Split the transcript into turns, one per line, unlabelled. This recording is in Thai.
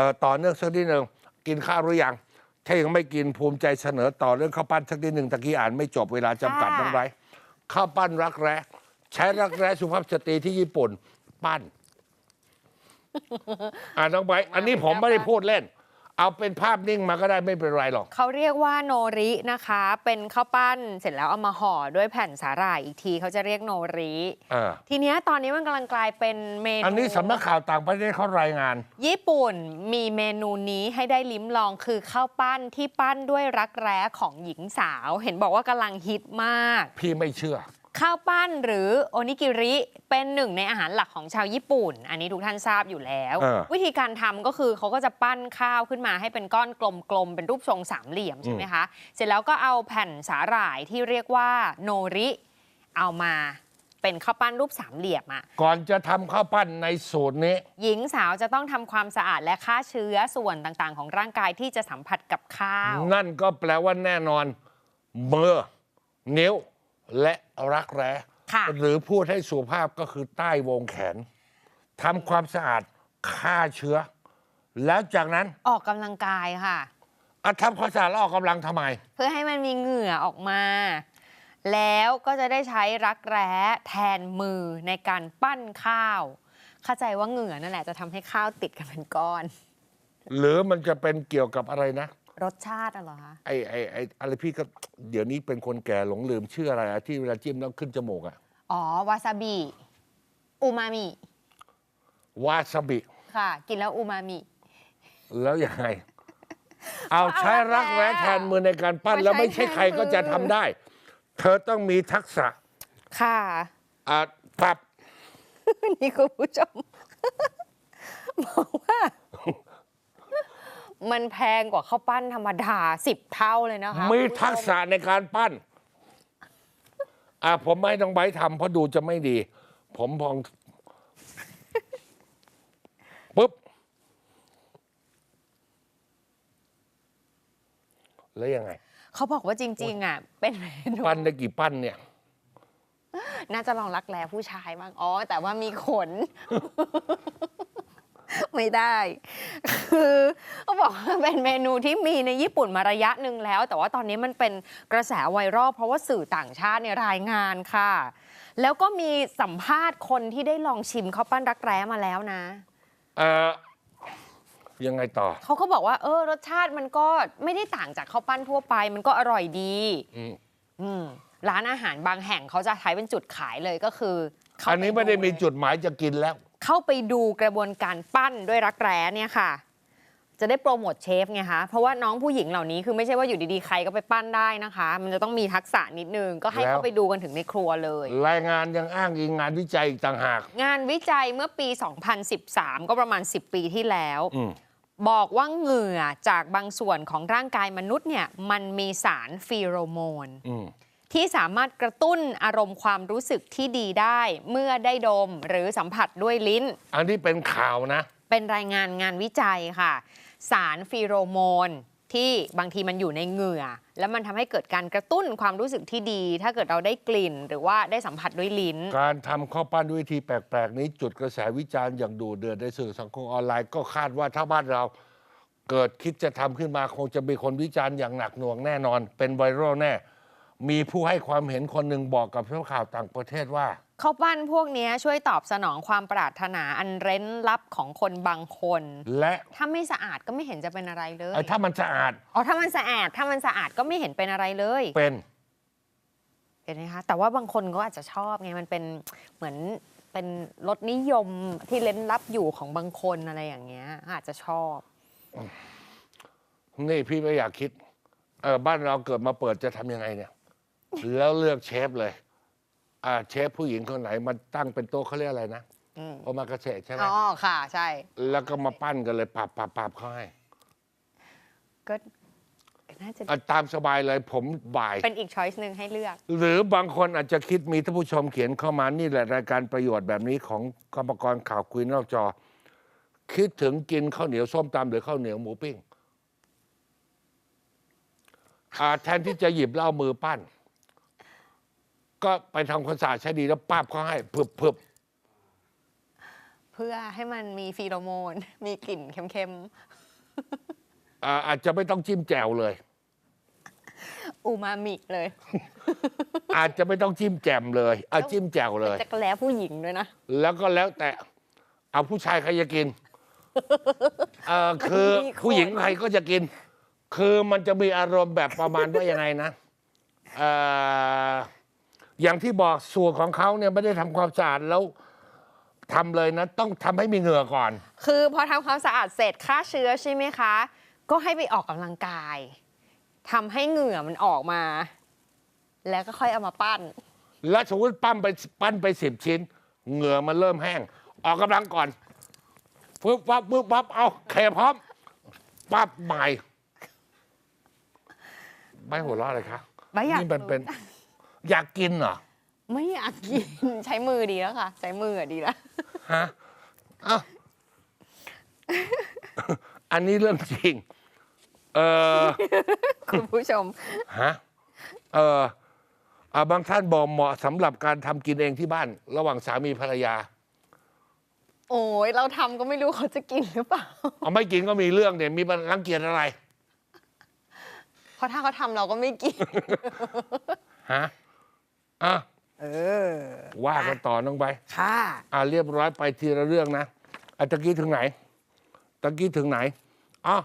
ออต่อเนื่องสักนิดหนึ่งกินข้าวหรือยัง ถ้ายังไม่กินภูมิใจเสนอต่อเรื่องข้าวปั้นสักนิดหนึ่งตะกี้อ่านไม่จบเวลาจำกัด
ค่ะ
น้องไรข้าวปั้นรักแร้ใช้รักแร้สุภาพสตรีที่ญี่ปุ่น ปั้น อ่าน้องไบร์ทอันนี้ผมไม่ได้พูดเล่น เอาเป็นภาพนิ่งมาก็ได้ไม่เป็นไรหรอก
เขาเรียกว่าโนรินะคะ เป็นข้าวปั้นเสร็จแล้วเอามาห่อด้วยแผ่นสาหร่ายอีกทีเขาจะเรียกโนริ
เออ
ทีเนี้ยตอนนี้มันกำลังกลายเป็นเมนู
อันนี้สำนักข่าวต่างประเทศเขารายงาน
ญี่ปุ่นมีเมนูนี้ให้ได้ลิ้มลองคือข้าวปั้นที่ปั้นด้วยรักแร้ของหญิงสาว เห็นบอกว่ากำลังฮิตมาก
พี่ไม่เชื่อ
ข้าวปั้นหรือโอนิกิริเป็นหนึ่งในอาหารหลักของชาวญี่ปุ่น อันนี้ทุกท่านทราบอยู่แล้ว
เออ
วิธีการทำก็คือเขาก็จะปั้นข้าวขึ้นมาให้เป็นก้อนกลมๆ เป็นรูปทรงสามเหลี่ยมใช่ไหมคะ เสร็จแล้วก็เอาแผ่นสาหร่ายที่เรียกว่าโนริ เอามาเป็นข้าวปั้นรูปสามเหลี่ยมอะ
ก่อนจะทำข้าวปั้นในสูตรนี้
หญิงสาวจะต้องทำความสะอาดและฆ่าเชื้อส่วนต่างๆ ของร่างกายที่จะสัมผัสกับข้าว
นั่นก็แปลว่าแน่นอน มือ นิ้ว และรักแร้
ค่ะ
หรือพูดให้สุภาพก็คือใต้วงแขนทำความสะอาดฆ่าเชื้อ แล้วจากนั้น
ออกกำลังกายค่ะ
อะทำความสะอาดแล้วออกกำลังทำไม
เพื่อให้มันมีเหงื่อออกมา แล้วก็จะได้ใช้รักแร้แทนมือในการปั้นข้าว เข้าใจว่าเหงื่อนั่นแหละจะทำให้ข้าวติดกันเป็นก้อน
หรือมันจะเป็นเกี่ยวกับอะไรนะ
รสชาติอะเหรอคะ
ไอ้ไอ้ไอ้อะไรพี่ก็เดี๋ยวนี้เป็นคนแก่หลงลืมชื่ออะไรอะที่เวลาจิ้มแล้วขึ้นจมูกอะ
อ๋อ วาซาบิ อูมามิ
วาซาบิ
ค่ะ กินแล้วอูมามิ
แล้วยังไง เอาใช้รักแร้แทนมือในการปั้น
มาใช้
แล้วไม่ใช่ใคร
แทนมือ
ก็จะทำได้ เธอต้องมีทักษะ
ค่ะ
อ่าปรับ
นี่คุณผู้ชม บอกว่า มันแพงกว่าข้าวปั้นธรรมดาสิบเท่าเลยนะคะ
มี
คุณผู้ช
ทักษะในการปั้น อ่าผมไม่ต้องใบร์ททำเพราะดูจะไม่ดี ผมพองปุ๊บ แล้วยังไง
เขาบอกว่าจริง ๆ อะ เป็นเมนู
ปั้นได้กี่ปั้นเนี่ย
น่าจะลองรักแร้ผู้ชายบ้างอ๋อ แต่ว่ามีขน ไม่ได้ คือเขาบอกว่าเป็นเมนูที่มีในญี่ปุ่นมาระยะหนึ่งแล้ว แต่ว่าตอนนี้มันเป็นกระแสไวรัลเพราะว่าสื่อต่างชาติเนี่ยรายงานค่ะ แล้วก็มีสัมภาษณ์คนที่ได้ลองชิมข้าวปั้นรักแร้มาแล้วนะ
เอ่อยังไงต่อ
เขาก็บอกว่า เออ รสชาติมันก็ไม่ได้ต่างจากข้าวปั้นทั่วไป มันก็อร่อยดี
อืม
อืมร้านอาหารบางแห่งเขาจะใช้เป็นจุดขายเลยก็คือเข้า
อันนี้
ป
ไม่ได้มี
เลย
จุดหมายจะกินแล้ว
เข้าไปดูกระบวนการปั้นด้วยรักแร้เนี่ยค่ะ จะได้โปรโมทเชฟไงคะ เพราะว่าน้องผู้หญิงเหล่านี้คือไม่ใช่ว่าอยู่ดีๆ ใครก็ไปปั้นได้นะคะ มันจะต้องมีทักษะนิดนึง ก็ให้
แล้ว
เข้าไปดูกันถึงในครัวเลย
รายงานยังอ้างอิงงานวิจัยอีกต่างหาก
งานวิจัยเมื่อปี 2013 ก็ประมาณ 10 ปีที่แล้ว
อืม
บอกว่าเหงื่อจากบางส่วนของร่างกายมนุษย์เนี่ยมันมีสารฟีโรโมน
อืม
ที่สามารถกระตุ้นอารมณ์ความรู้สึกที่ดีได้เมื่อได้ดมหรือสัมผัสด้วยลิ้น
อันนี้เป็นข่าวนะ
เป็นรายงานงานวิจัยค่ะ สารฟีโรโมนที่บางทีมันอยู่ในเหงื่อ แล้วมันทำให้เกิดการกระตุ้นความรู้สึกที่ดี ถ้าเกิดเราได้กลิ่น หรือว่าได้สัมผัสด้วยลิ้น
การทำข้าวปั้นด้วยวิธีแปลก ๆ นี้จุดกระแสวิจารณ์อย่างดูเดือดในสื่อสังคมออนไลน์ก็คาดว่าถ้าบ้านเราเกิดคิดจะทำขึ้นมาคงจะมีคนวิจารณ์อย่างหนักหน่วงแน่นอน เป็นไวรัลแน่ มีผู้ให้ความเห็นคนหนึ่งบอกกับเพื่อข่าวต่างประเทศว่า
ข้าวปั้นพวกเนี้ยช่วยตอบสนองความปรารถนาอันเร้นลับของคนบางคน
และ
ถ้าไม่สะอาดก็ไม่เห็นจะเป็นอะไรเลย
ไอ้ถ้ามันสะอาด
อ๋อถ้ามันสะอาดถ้ามันสะอาดก็ไม่เห็นเป็นอะไรเลย
เป็น
เห็นไหมคะแต่ว่าบางคนก็อาจจะชอบไงมันเป็นเหมือนเป็นรสนิยมที่เล้นลับอยู่ของบางคนอะไรอย่างเงี้ย อาจจะชอบ
นี่พี่ไม่อยากคิดเออบ้านเราเกิดมาเปิดจะทำยังไงเนี่ย แล้วเลือกเชฟเลย อ่าเชฟผู้หญิงคนไหนมาตั้งเป็นโต๊ะเขาเรียกอะไรนะ
อืม
โอมากาเสะใช่ไหม
อ๋อค่ะ ใช่
แล้วก็มาปั้นกันเลยปับปับปับเขาให้
ก็น่าจะ
อะตามสบายเลยผมบ่าย
เป็นอีกช้อยส์หนึ่งให้เลือก
หรือบางคนอาจจะคิดมีท่านผู้ชมเขียนเข้ามานี่แหละรายการประโยชน์แบบนี้ของกรรมกรข่าวคุยนอกจอ คิดถึงกินข้าวเหนียวส้มตำหรือข้าวเหนียวหมูปิ้งอ่าแทนที่จะหยิบเหล้ามือปั้น ก็ไปทำความสะอาดใช้ดีแล้วป้าบเขาให้พึบพึบ
ผพื่อให้มันมีฟีโรโมน มีกลิ่นเค็ม
อ่าอาจจะไม่ต้องจิ้มแจ่วเลย
ๆ อูมามิเลย
อาจจะไม่ต้องจิ้มแจ่มเลยเอาจิ้มแจ่วเลย
จะกระแล้ผู้หญิงด้วยนะ
แล้วก็แล้วแต่เอาผู้ชายใครจะกิน เออคือ
มีคน
ผู้หญิงใครก็จะกิน คือมันจะมีอารมณ์แบบประมาณว่ายังไงนะเอ่อ อย่างที่บอกส่วนของเขาเนี่ยไม่ได้ทำความสะอาดแล้วทำเลยนะ ต้องทำให้มีเหงื่อก่อน
คือพอทำความสะอาดเสร็จฆ่าเชื้อใช่ไหมคะ ก็ให้ไปออกกำลังกายทำให้เหงื่อมันออกมา แล้วก็ค่อยเอามาปั้น
แล้วสมมติปั้นไปปั้นไปสิบชิ้น เหงื่อมันเริ่มแห้ง ออกกำลังก่อนปึ๊บปั๊บปึ๊บปั๊บเอาเคพร้อมปั๊บใหม่ ไม่หัวเราะเลยครับ
ไม่อยาก
นี่มันเป็น อยากกินเหรอ
ไม่อยากกิน ใช้มือดีแล้วค่ะ ใช้มืออะดีแล้ว
ฮะอ้าวอันนี้เรื่องจริง เออ
คุณผู้ชม
ฮะ เอออ่าบางท่านบอกเหมาะสำหรับการทำกินเองที่บ้าน ระหว่างสามีภรรยา
โอ้ยเราทำก็ไม่รู้เขาจะกินหรือเปล่า
เอาไม่กินก็มีเรื่องเนี่ย มีรังเกียจอะไร
เพราะถ้าเขาทำเราก็ไม่กิน
ฮะ อะ
เออ
ว่ากันต่อน้องใบ
ค่ะ
อ่าเรียบร้อยไปทีละเรื่องนะอะตะกี้ถึงไหน ตะกี้ถึงไหนอ๋อ